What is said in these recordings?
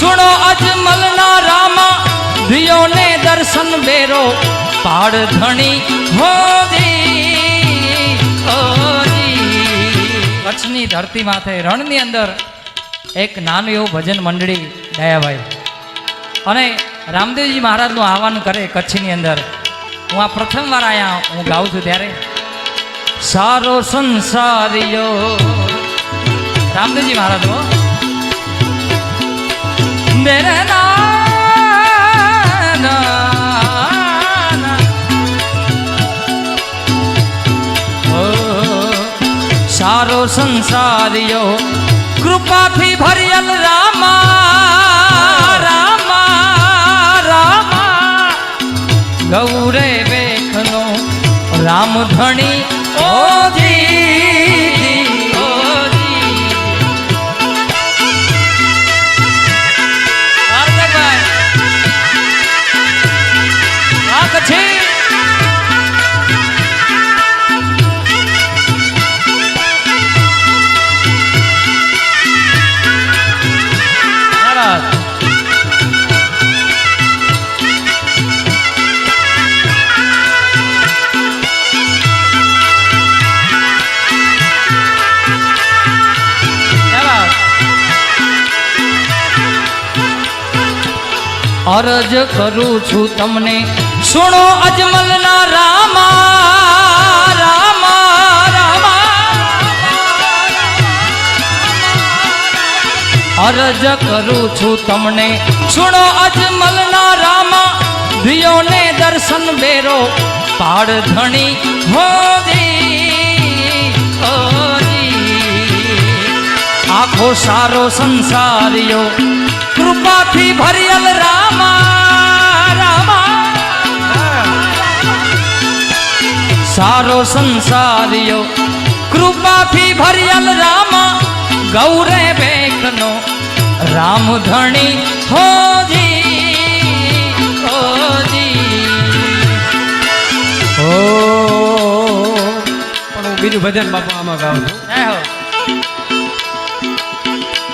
સુણો અજમલના રામા દિયોને દર્શન બેરો પાડ ધણી હોજી કચ્છની ધરતી માથે રણની અંદર એક નાનું એવું ભજન મંડળી દયાભાઈ અને રામદેવજી મહારાજનું આહવાન કરે કચ્છની અંદર. હું આ પ્રથમવાર અહીંયા હું ગાઉં છું ત્યારે. સારો સંસારિયો રામદેવજી મહારાજ હો મેરે ओ, सारो संसारियो સંસારિયો કૃપાથી ભરિયલ રામા રામા રામા ગૌરે વેખનો રામ ધણી અરજ કરું છું તમને. સુણો અજમલના રામા રામા રામા. અરજ કરું છું તમને. સુણો અજમલના રામા, દિયોને દર્શન બેરો. પાડ ધણી હોજી આખો સારો સંસારિયો, કૃપાથી ભરિયલ રામા. સારો સંસારિયો. કૃપાથી ભરિયલ રામા ગૌરે બેકનો રામ ધણી હોજી હોજી. હો પણ હું બીજું ભજન બાપા આમાં ગાઉં છું.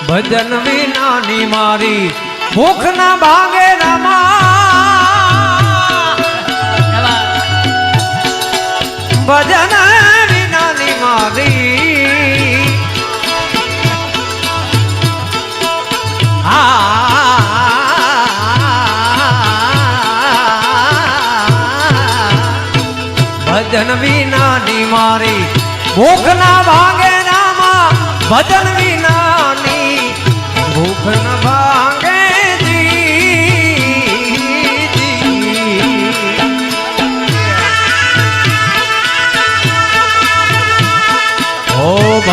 ભજન વિનાની મારી ભૂખ ના ભાગે રામા. ભજન વિનાની મારી ભજન વિનાની મારી ભૂખ ના ભાગે રામા. ભજન વિનાની ભૂખ ના ભાંગે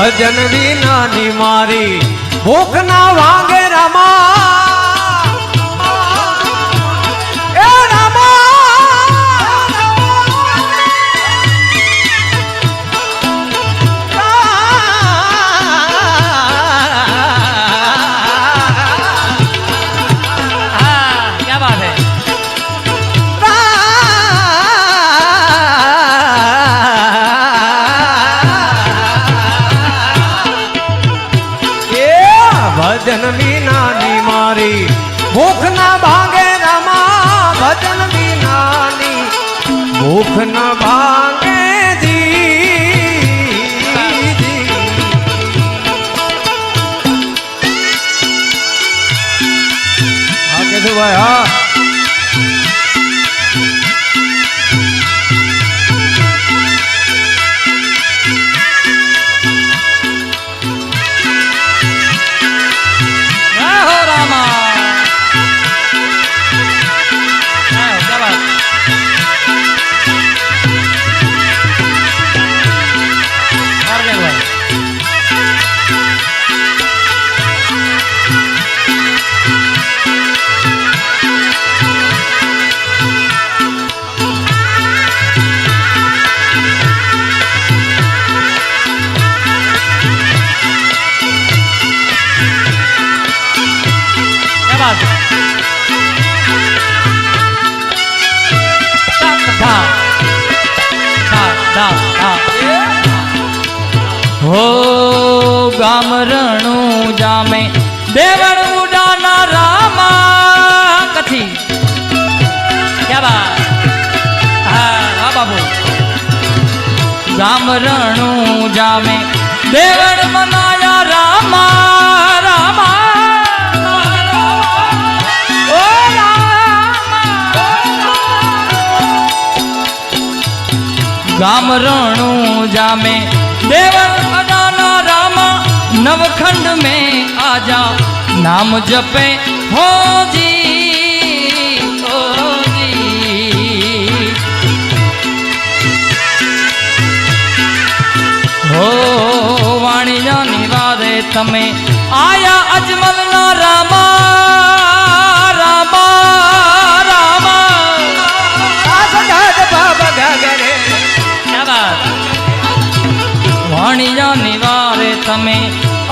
ભજન વિનાની મારી ભૂખ ના વાગે રામા. રામરણું જામે. દેવળ મનાયા રામા રામા ગામરણું જામે. દેવળ મનાના રામા, નવખંડ મેં આજા. નામ જપે હોજી તમે આયા અજમલ ના રામા રામા રામા. સાસદાદ બાબા ગગરે. ક્યા બાત? વાણિયાની વારે તમે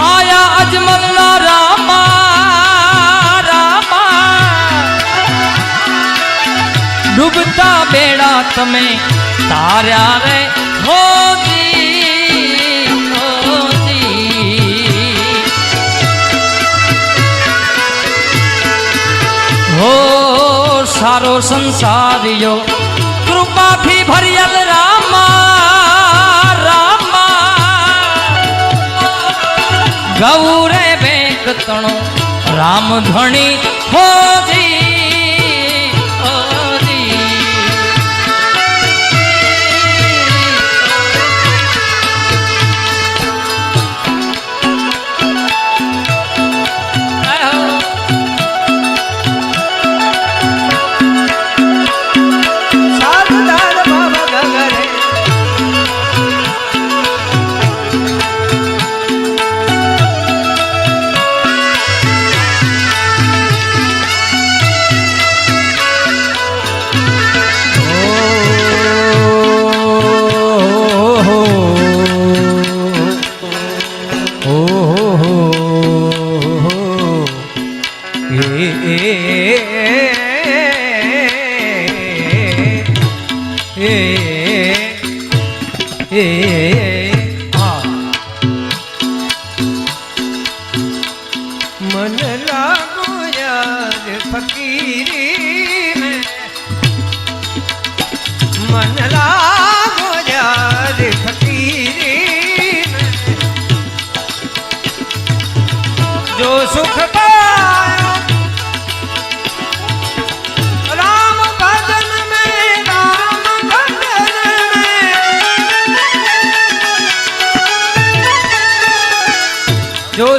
આયા અજમલ ના રામા રામા. ડૂબતા બેડા તમે તાર્યા રે સારો સંસારિયો. કૃપાથી ભરિયલ રામા રામા. ગૌરે બેક તણો રામ ધણી હોજી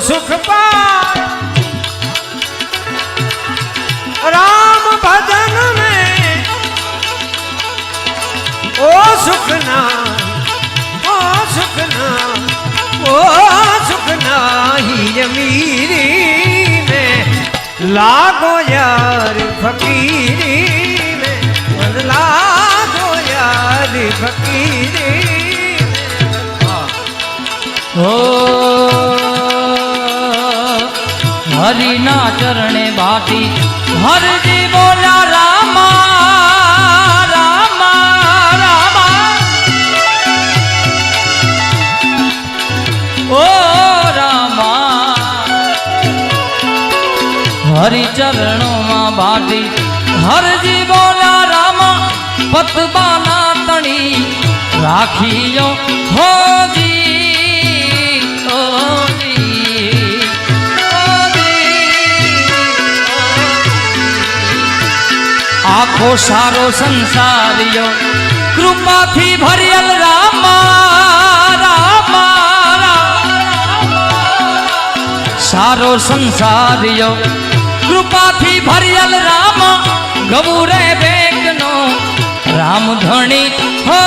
સુખ પાય. રામ ભજન મેં. ઓ સુખના ઓ સુખના ઓ સુખના હી અમીરી મેં. લાગો યાર ફકીરી મેં, મન લાગો યાર ફકીરી ઓ હરિના ચરણે બાટી હરજી બોલા રામા રામા રામા. ઓ રામા, હરિચરણોમાં બાટી હરજી બોલા રામા પતબાના તણી રાખીયો હોજી આખો સારો સંસારિયો. કૃપાથી ભરિયલ રામા રામા સારો સંસારિયો. કૃપાથી ભરિયલ રામ, ગૌરે બેગનો રામ ધણી હો